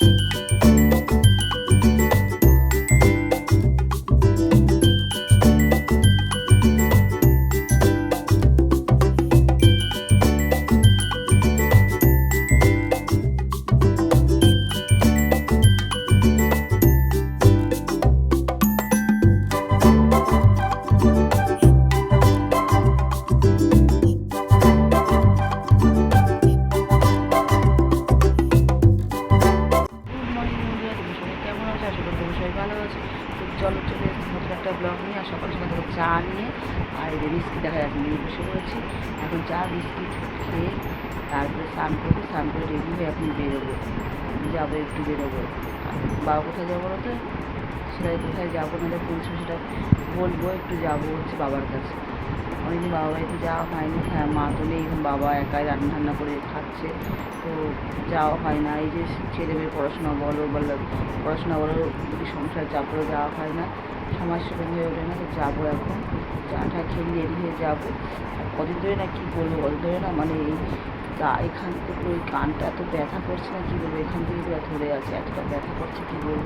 Good তারপরে স্নান করব স্নান করে রেডি হয়ে এখন বেরোবো। যাব একটু বেরোবো। বাবা কোথায় যাব তো সেটা কোথায় যাব না বলছো সেটা বলব, একটু যাব হচ্ছে বাবার কাছে। অনেকদিন বাবা বাড়িতে যাওয়া হয়নি হ্যাঁ মা তো নেই বাবা একাই রান্না ঠান্না করে খাচ্ছে। তো যাওয়া হয় না। এই যে ছেলে মেয়ে পড়াশোনা বলো বলো পড়াশোনা বলো সংসার চাপ করে যাওয়া হয় না, সমাজ সেরকম হয়ে ওঠে না, তো যাব এখন। চা টা খেয়ে রেডি হয়ে যাব। কদিন ধরে না কী বলব, কদিন ধরে না মানে এই গা এখান থেকে ওই কানটা এত ব্যথা করছে না, কী বলব? এখান থেকে পুরো ধরে আছে, এতটা ব্যথা করছে, কী বলব?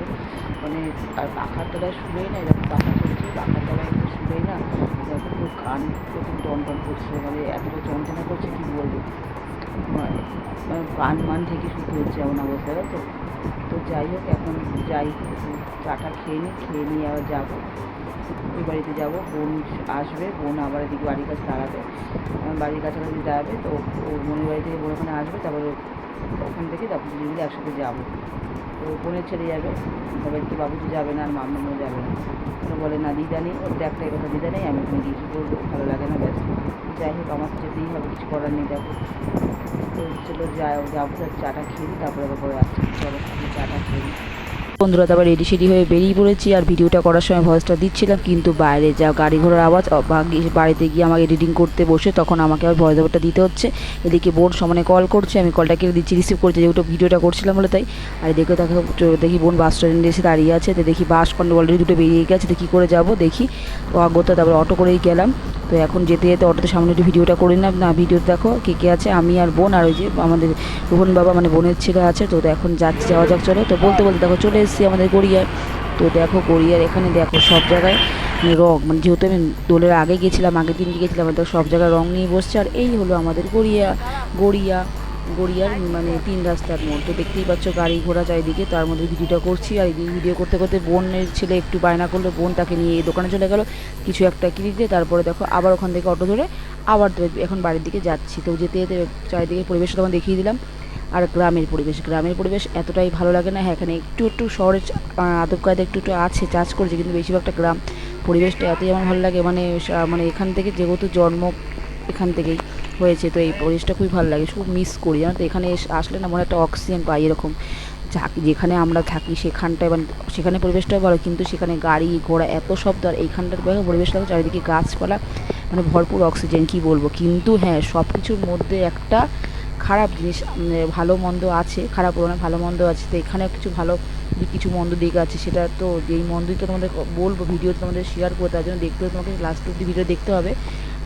মানে আর পাখার তলায় শুলেই না, এরকম পাখা চলছে, পাখার তলায় একটু শুলেই না দেখো পুরো কান প্রথম টন টন করছে মানে এতটা যন্ত্রণা করছে, কী বলব? মানে মানে কান মান থেকে শুতে হচ্ছে এমন অবস্থা তো? তো যাই হোক, এখন যাই চাটা খেয়ে নিই খেয়ে নিয়ে আবার যাব। ওই বাড়িতে যাব। বোন আসবে, বোন আবার এদিকে বাড়ির কাছে দাঁড়াবে। বাড়ির কাছাকাছি দাঁড়াবে, তো ও বোনের বাড়ি থেকে বোন ওখানে আসবে, তারপরে ওখান থেকে তারপর দুজন একসাথে যাব। তো বোনের ছেড়ে যাবে, তারপরে তো যাবে না, আর মামাও যাবে না। তো বলে, না, দিদা নেই, ওর তো একটাই কথা দিদা নেই, আমি ওখানে গিয়ে কী করব, ভালো লাগে না, ব্যাস। যাই হোক, আমার যেতেই হবে, কিছু করার নেই দেখো তো চলো, যাই যাব তার চাটা খেয়ে তারপরে আবার পরে আসছি। চলো চাটা খেয়ে। বন্ধুরা, তারপর রেডি সেডি হয়ে বেরিয়ে পড়েছি আর ভিডিওটা করার সময় ভয়েসটা দিচ্ছিলাম, কিন্তু বাইরে যা গাড়ি ঘোড়ার আওয়াজ বাড়িতে গিয়ে আমাকে এডিটিং করতে বসে, তখন আমাকে আর ভয়েস ওভারটা দিতে হচ্ছে। এদিকে বোন সমানে কল করছে, আমি কলটা কেটে দিচ্ছি রিসিভ করছে, যেহেতু ভিডিওটা করছিলাম বলে তাই। আর দেখে তাকে দেখি বোন বাস স্ট্যান্ডে এসে দাঁড়িয়ে আছে, তো দেখি বাস অলরেডি দুটো বেরিয়ে গেছে, তো কী করে যাব দেখি। অগত্যা তারপরে অটো করেই গেলাম। তো এখন যেতে যেতে অটোতে সামনে একটু ভিডিওটা করে নিলাম, না ভিডিও দেখো কে কে আছে, আমি আর বোন আর ওই যে আমাদের রোহন বাবা মানে বোনের ছেলে আছে, তো এখন যাচ্ছে, যাওয়া যাক, চলে। তো বলতে বলতে দেখো চলে এসেছি আমাদের গড়িয়ায়। তো দেখো গড়িয়ার এখানে দেখো সব জায়গায় মানে রঙ মানে যেহেতু আমি দোলের আগে গেছিলাম, আগের দিন গেছিলাম, তো সব জায়গায় রঙ নিয়ে বসছে। আর এই হলো আমাদের গড়িয়া গড়িয়া। গড়িয়ার মানে তিন রাস্তার তো দেখতেই পাচ্ছ গাড়ি ঘোড়া চারিদিকে তার মধ্যে ভিডিওটা করছি আর এই ভিডিও করতে করতে বোনের ছেলে একটু বায়না করল, বোন তাকে নিয়ে এই দোকানে চলে গেল। কিছু একটা কিনতে, তারপরে দেখো আবার ওখান থেকে অটো ধরে আবার এখন বাড়ির দিকে যাচ্ছি। তো যেতে যেতে চারিদিকে পরিবেশটা তোমার দেখিয়ে দিলাম। আর গ্রামের পরিবেশ গ্রামের পরিবেশ এতটাই ভালো লাগে না। হ্যাঁ এখানে একটু একটু শহরের আদব কায়দা একটু একটু আছে, চাষ করছে, কিন্তু বেশিরভাগটা গ্রাম। পরিবেশটা এতই আমার ভালো লাগে মানে মানে এখান থেকে যেহেতু জন্ম, এখান থেকেই। হয়েছে, তো এই পরিবেশটা খুবই ভালো লাগে। খুব মিস করি, জানো তো? এখানে আসলে না মনে একটা অক্সিজেন পাই এরকম। যেখানে আমরা থাকি সেখানটায় মানে সেখানে পরিবেশটাও ভালো, কিন্তু সেখানে গাড়ি ঘোড়া এত শব্দ, আর এইখানটার দেখো পরিবেশটা চারিদিকে গাছপালা মানে ভরপুর অক্সিজেন কি বলব? কিন্তু হ্যাঁ সব কিছুর মধ্যে একটা খারাপ জিনিস ভালো মন্দ আছে, খারাপ না, ভালো মন্দ আছে। তো এখানে কিছু ভালো কিছু মন্দ দিক আছে, সেটা তো যেই মন্দই তো তোমাদের বলব ভিডিও তোমাদের শেয়ার করে তার জন্য দেখতে তোমাকে লাস্ট অব্দি ভিডিও দেখতে হবে।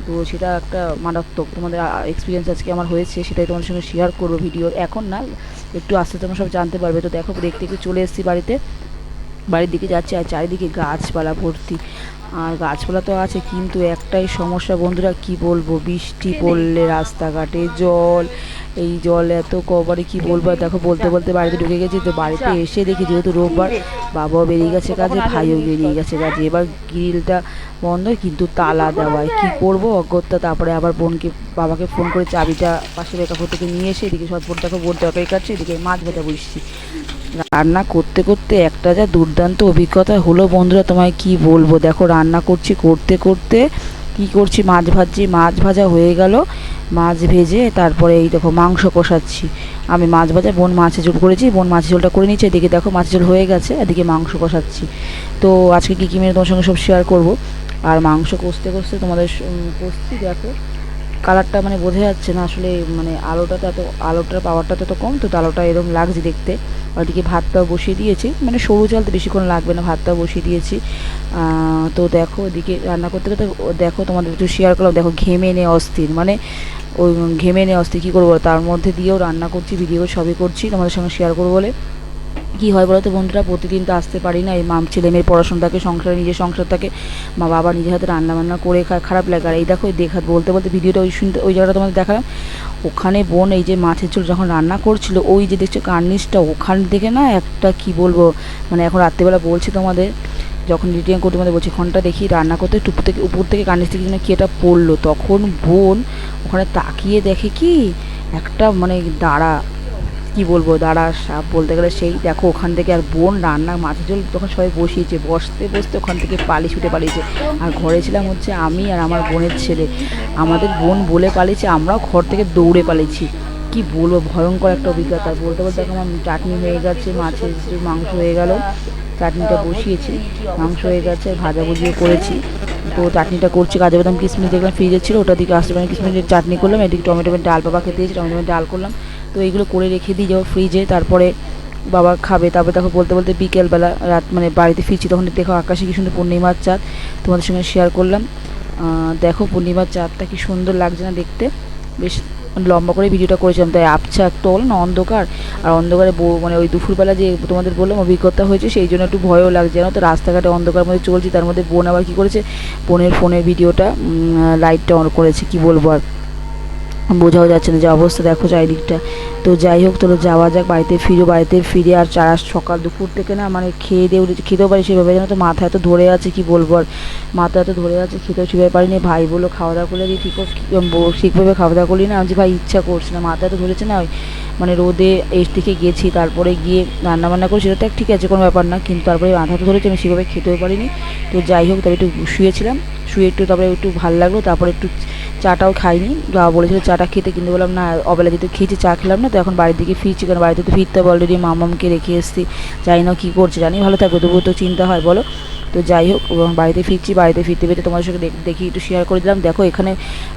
তো সেটা একটা মারাত্মক তোমাদের এক্সপিরিয়েন্স আজকে আমার হয়েছে, সেটাই তোমাদের সঙ্গে শেয়ার করব ভিডিও এখন না, একটু আস্তে তোমরা সব জানতে পারবে। তো দেখো, দেখতে একটু চলে এসেছি বাড়িতে। বাড়ির দিকে যাচ্ছে আর চারিদিকে গাছপালা ভর্তি। আর গাছপালা তো আছে, কিন্তু একটাই সমস্যা বন্ধুরা, কি বলব? বৃষ্টি পড়লে রাস্তাঘাটে জল, এই জল এত কবারে কি বলব? দেখো, বলতে বলতে বাড়িতে ঢুকে গেছি, তো বাড়িতে এসে দেখি যেহেতু রোববার, বাবাও বেরিয়ে গেছে কাজে, ভাইও বেরিয়ে গেছে কাজে। এবার গ্রিলটা বন্ধ, কিন্তু তালা দেওয়ায়। কি করব? অগত্যা, তারপরে আবার বোনকে, বাবাকে ফোন করে চাবিটা পাশের একাপুর থেকে নিয়ে এসে এদিকে সৎপর দেখো বোন তরকারি কাটছে এদিকে মাছ ভাজা বসছি। রান্না করতে করতে একটা যা দুর্দান্ত অভিজ্ঞতা হলো বন্ধুরা, তোমায় কি বলব? দেখো, রান্না করছি, করতে করতে কি করছি? মাছ ভাজছি, মাছ ভাজা হয়ে গেল। মাছ ভেজে তারপরে এই দেখো, মাংস কষাচ্ছি। আমি মাছ ভাজা, বোন মাছের ঝোল করেছি, বোন মাছের ঝোলটা করে নিচ্ছে এদিকে দেখো মাছের ঝোল হয়ে গেছে, এদিকে মাংস কষাচ্ছি। তো আজকে কী কী মেরে তোমার সঙ্গে সব শেয়ার করব? আর মাংস কষতে কষতে তোমাদের কষছি, দেখো। কালারটা মানে বোঝা যাচ্ছে না আসলে মানে আলোটা তো এত, আলোটার পাওয়ারটা তো কম, তো আলোটা এরকম লাগছে দেখতে। ওদিকে ভাতটাও বসিয়ে দিয়েছি মানে সরু চাল তো বেশিক্ষণ লাগবে না, ভাতটাও বসিয়ে দিয়েছি। তো দেখো ওদিকে রান্না করতে করতে দেখো তোমাদের একটু শেয়ার করলাম, দেখো ঘেমে নে অস্থির মানে ওই ঘেমে নে অস্থির, কী করব তার মধ্যে দিয়েও রান্না করছি ভিডিও সবই করছি, তোমাদের সঙ্গে শেয়ার করব বলে। কী হয় বলো তো বন্ধুরা? প্রতিদিন তো আসতে পারি না। এই মাম ছেলে মেয়ের পড়াশোনাটাকে সংসারে নিজের সংসার থাকে, মা বাবা নিজের হাতে রান্না বান্না করে খারাপ লাগে। আর এই দেখো দেখা বলতে বলতে ভিডিওটা ওই শুনতে ওই জায়গাটা তোমাদের দেখালাম। ওখানে বোন, এই যে মাছের ঝোল যখন রান্না করছিল, ওই যে দেখছ কার্নিশটা, ওখান থেকে না একটা কি বলব মানে এখন রাত্রেবেলা বলছি তোমাদের, যখন রিটার্ন করতে তোমাদের বলছি ঘণ্টা দেখি, রান্না করতে টুপ থেকে উপর থেকে কার্নিশ থেকে যেন কি এটা পড়ল? তখন বোন ওখানে তাকিয়ে দেখে কি একটা মানে দাঁড়া কি বলব, দাঁড়া, সাপ বলতে গেলে সেই, দেখো ওখান থেকে আর বোন রান্না, মাছের ঝোল তখন সবাই বসিয়েছে, বসতে বসতে ওখান থেকে পালি ছুটে পালিয়েছে। আর ঘরে ছিলাম হচ্ছে আমি আর আমার বোনের ছেলে। আমাদের বোন বলে পালিয়েছে, আমরাও ঘর থেকে দৌড়ে পালিয়েছি। কি বলব, ভয়ঙ্কর একটা অভিজ্ঞতা। বলতে বলতে এখন আমার চাটনি হয়ে গেছে, মাছের মাংস হয়ে গেল, চাটনিটা বসিয়েছি, মাংস হয়ে গেছে ভাজা ভাজাভুজিও করেছি। তো চাটনিটা করছি, কাজে বাদাম কিশমিশ দেখলাম, ফ্রিজে ছিল, ওটা দিকে আসতে পারে কিশমিশের চাটনি করলাম, এদিকে টমেটো ডাল বাবা খেতে দিয়েছি টমেটো ডাল করলাম। তো এইগুলো করে রেখে দিই যাব ফ্রিজে তারপরে বাবা খাবে, তারপরে দেখো বলতে বলতে বিকেলবেলা রাত মানে বাড়িতে ফিরছি, তখন দেখো আকাশে কি সুন্দর পূর্ণিমার চাঁদ, তোমাদের সঙ্গে শেয়ার করলাম। দেখো পূর্ণিমার চাঁদটা কি সুন্দর লাগছে না দেখতে, বেশ লম্বা করে ভিডিওটা করেছিলাম, তাই আবছা একটু হলো না অন্ধকার, আর অন্ধকারে মানে ওই দুপুরবেলা যে তোমাদের বললাম অভিজ্ঞতা হয়েছে, সেই জন্য একটু ভয়ও লাগছে, জানো তো? রাস্তাঘাটে অন্ধকার মধ্যে চলছি, তার মধ্যে বোন আবার কী করেছে? বোনের ফোনের ভিডিওটা লাইটটা অন করেছে, কি বলব আর? বোঝাও যাচ্ছে না যে অবস্থা দেখো চারিদিকটা। তো যাই হোক, চলো যাওয়া যাক, বাড়িতে ফিরো, বাড়িতে ফিরে আর চারা সকাল দুপুর থেকে না মানে খেয়ে দিয়ে খেতেও পারি সেভাবে যেন তো মাথা এত ধরে আছে, কি বলব আর? মাথা এত ধরে আছে, খেতেও সেভাবে পারিনি। ভাই বলো খাওয়া দাওয়া করলে দিয়ে ঠিক ঠিকভাবে খাওয়া দাওয়া করলি না? আমি ভাই, ইচ্ছা করছে না। মাথা এত ধরেছে না, ওই মানে রোদে এস থেকে গেছি, তারপরে গিয়ে রান্না বান্না করে সেটা তো ঠিক আছে, কোনো ব্যাপার না, কিন্তু তারপরে মাথা তো ধরেছে, আমি সেভাবে খেতেও পারিনি। তো যাই হোক তবে একটু শুয়েছিলাম, শুয়ে একটু তারপরে একটু ভালো লাগল, তারপরে একটু চাটাও খাইনি। বাবা বলেছিল চাটা খেতে, কিন্তু বললাম, না, অবেলা যেহেতু খেয়েছি, চা খেলাম না, তো এখন বাড়ির দিকে ফিরছি, কারণ বাড়িতে তো ফিরতে হবে অলরেডি মামামকে রেখে এসেছি। জানি না কী করছে, জানি ভালো থাকবে, তবুও তো চিন্তা হয়, বলো। তো যাই হোক, এবং বাড়িতে ফিরছি, বাড়িতে ফিরতে ফিরতে তোমাদের সঙ্গে দেখ- একটু শেয়ার করে দিলাম। দেখো, এখানে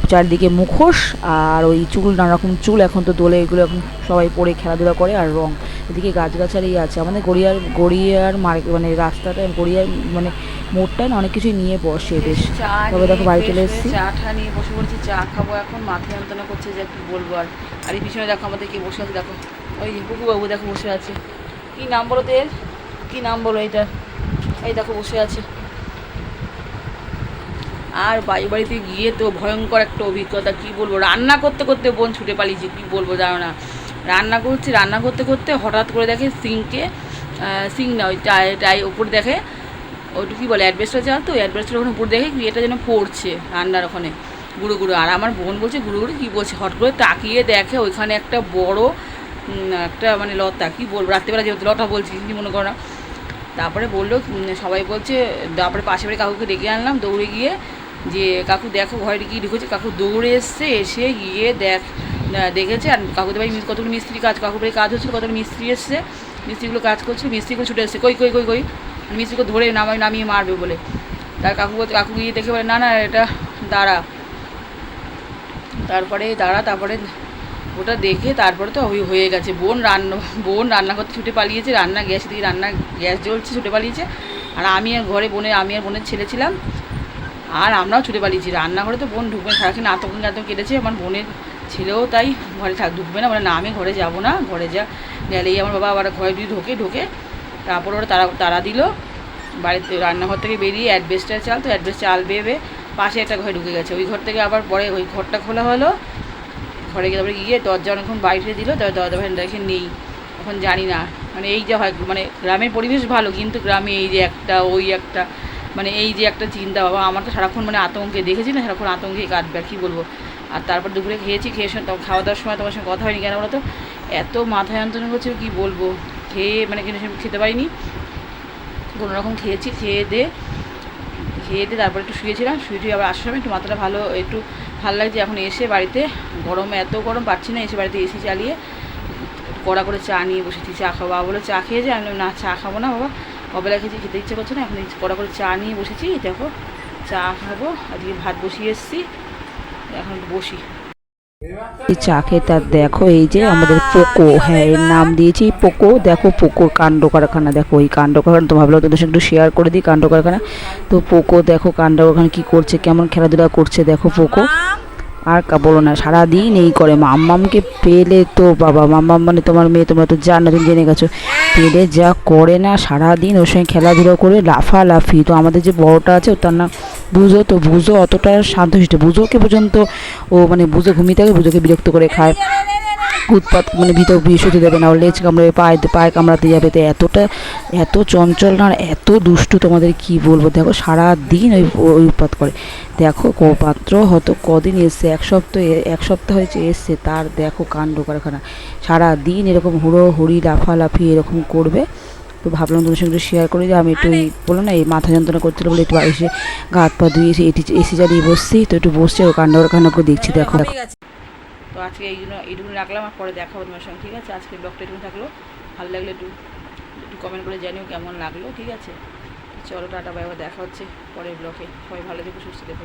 চারদিকে মুখোশ আর ওই চুল নানা রকম চুল এখন তো দোলে, এগুলো এখন সবাই পরে খেলাধুলা করে আর রং। এদিকে গাছগাছালি আছে। আমাদের গড়িয়ার গড়িয়ার মার্কেট মানে রাস্তাটা, গড়িয়ার মানে না অনেক কিছুই নিয়ে বসে বেশ। তবে দেখো বাড়ি চলে এসেছি। চা ঠা নিয়ে বসে পড়েছি চা খাব এখন মাথা যন্ত্রণা করছে যে কি বলব আর। আর এই পিছনে দেখো আমাদের কে বসে আছে দেখো। ওই যে বুকু বাবু দেখো বসে আছে। কি নাম বলো তো এর? কি নাম বলো এইটা এই দেখো বসে আছে। আর বাড়ি বাড়িতে গিয়ে তো ভয়ঙ্কর একটা অভিজ্ঞতা কি বলব? রান্না করতে করতে বোন ছুটে পালিয়েছে কি বলব জানো না। রান্না করছি রান্না করতে করতে হঠাৎ করে দেখে সিঙ্কে সিং না ওই টাই টাই ওপর দেখে ওইটু কী বলে, অ্যাডভেস্টার চাল তো অ্যাডভেস্টার ওখানে উপর দেখে এটা যেন পড়ছে রান্নার ওখানে গুঁড়ো গুঁড়ো আর আমার বোন বলছে গুঁড়ো গুঁড়ো কী বলছে? হট করে তাকিয়ে দেখে ওইখানে একটা বড় একটা মানে লতা, কী বলব রাত্রিবেলা যেহেতু লতা বলছি কি মনে করো তারপরে বলল সবাই বলছে, তারপরে পাশে বাড়ি কাকুকে ডেকে আনলাম, দৌড়ে গিয়ে যে কাকু দেখো ঘরে গিয়ে ঢুকেছে, কাকু দৌড়ে এসছে, এসে গিয়ে দেখ দেখেছে, আর কাকুদের বাড়ি কতগুলো মিস্ত্রি কাজ কাকুর বাড়ি কাজ হচ্ছিল, কতগুলো মিস্ত্রি এসছে, মিস্ত্রিগুলো কাজ করছিল মিস্ত্রিগুলো ছুটে এসছে, কই কই কই কই? মিস্ত্রিকে ধরে নামাই নামিয়ে মারবে বলে। তার কাকু কাকু গিয়ে দেখে বলে, না না, এটা দাঁড়া। তারপরে দাঁড়া, তারপরে ওটা দেখে তারপরে তো ওই হয়ে গেছে। বোন রান্না বোন রান্না করতে ছুটে পালিয়েছে, রান্না গ্যাস দিয়ে রান্না গ্যাস জ্বলছে, ছুটে পালিয়েছে। আর আমি আর ঘরে বোনের আমি আর বোনের ছেলে ছিলাম। আর আমরাও ছুটে পালিয়েছি। রান্নাঘরে তো বোন ঢুকবে সারাক্ষণ আতঙ্ক আতঙ্ক কেটেছে। আমার বোনের ছেলেও তাই ঘরে থাক ঢুকবে না। বলে, না, আমি ঘরে যাব না, ঘরে যা। গেলেই আমার বাবা আবার ঘরে যদি ঢোকে ঢোকে তারপর ওরা তারা তারা দিল। বাড়িতে রান্নাঘর থেকে বেরিয়ে অ্যাডভেস্টার চাল, তো অ্যাডভেস্ট চাল বেয়ে পাশে একটা ঘরে ঢুকে গেছে। ওই ঘর থেকে আবার পরে ওই ঘরটা খোলা হলো। ঘরে গিয়ে তারপরে গিয়ে দরজা অনেকক্ষণ বাইরে দিল। তবে দরজা বাইরে দেখে নেই। এখন জানি না। মানে এই যে হয় মানে গ্রামের পরিবেশ ভালো, কিন্তু গ্রামে এই যে একটা, ওই একটা মানে এই যে একটা চিন্তা বাবা, আমার তো সারাক্ষণ মানে আতঙ্কে, দেখেছি না সারাক্ষণ আতঙ্কে কাটবে আর কী বলব? আর তারপর দুপুরে খেয়েছি, খেয়ে খাওয়া দাওয়ার সময় তোমার সঙ্গে কথা হয়নি কেন বলো তো? এত মাথা যন্ত্রণা করছে কী বলব? খেয়ে মানে কিন্তু খেতে পারিনি। কোনো রকম খেয়েছি, খেয়ে দিয়ে খেয়ে দিয়ে তারপর একটু শুয়েছিলাম। শুয়ে টুয়ে আবার আসার সময় একটু মাথাটা ভালো, একটু ভালো লাগছে এখন এসে বাড়িতে। গরমে এত গরম পাচ্ছি না এসে বাড়িতে এসি চালিয়ে। কড়া করে চা নিয়ে বসেছি, চা খাব। বাবা বলে চা খেয়ে যায় আমি না, চা খাব না বাবা। কবেলা খেয়েছি খেতে ইচ্ছে করছে না, এখন কড়া করে চা নিয়ে বসেছি। দেখো, চা খাব, আজকে ভাত বসিয়ে এসেছি। এখন বসি। চা খেয়ে তার দেখো, এই যে আমাদের পোকো হ্যাঁ এর নাম দিয়েছি পোকো। দেখো পোকোর কাণ্ড কারখানা, দেখো এই কাণ্ড কারখানা তো ভাবলাম তোদের সঙ্গে একটু শেয়ার করে দিই কাণ্ড কারখানা। তো পোকো, দেখো কাণ্ড কারখানা কী করছে, কেমন খেলাধুলা করছে, দেখো পোকো। আর কা বলো না, সারাদিন এই করে মাম্মামকে পেলে তো বাবা মাম্মাম মানে তোমার মেয়ে, তোমরা তো জানো, তুমি জেনে গেছো। পেলে যা করে না, সারাদিন ওর সঙ্গে খেলাধুলো করে লাফালাফি। তো আমাদের যে বড়টা আছে, তার না বুঝো তো, বুঝো অতটা শান্তশিষ্ট বুঝোকে পর্যন্ত ও মানে বুঝো, ঘুমিয়ে থাকে, বুঝোকে বিরক্ত করে খায়। উৎপাত মানে ভিতর বিশুতে দেবে না ওর লেজ কামড়ে পায়ে পায়ে কামড়াতে যাবে। তো এতটা এত চঞ্চল না এত দুষ্টু তোমাদের কি বলব? দেখো সারা দিন ওই ওই উৎপাত করে। দেখো ক পাত্র হয়তো কদিন এসছে এক সপ্তাহ এক সপ্তাহ হয়েছে এসছে তার দেখো কাণ্ড কারখানা। সারা দিন এরকম হুড়ো হুড়ি লাফালাফি এরকম করবে। তো ভাবলাম তোমার সঙ্গে শেয়ার করি যে আমি একটু বলো না এই মাথা যন্ত্রণা করছিল বলে একটু এসে গা হাত পা ধুয়ে এসে এটি এসি জ্বালিয়ে বসছি। তো একটু বসছে ও কাণ্ড কারখানা করে দেখছি দেখো। তো আজকে এই জন্য এইটুকু রাখলাম আর পরে দেখাবো তোমার সঙ্গে, ঠিক আছে? আজকে ব্লগটা এটুকু থাকল। ভালো লাগলে একটু একটু কমেন্ট করে জানিও কেমন লাগল, ঠিক আছে? চলো, টাটা বাই দেখা হচ্ছে পরের ব্লকে সবাই ভালো থেকো, সুস্থ থেকো।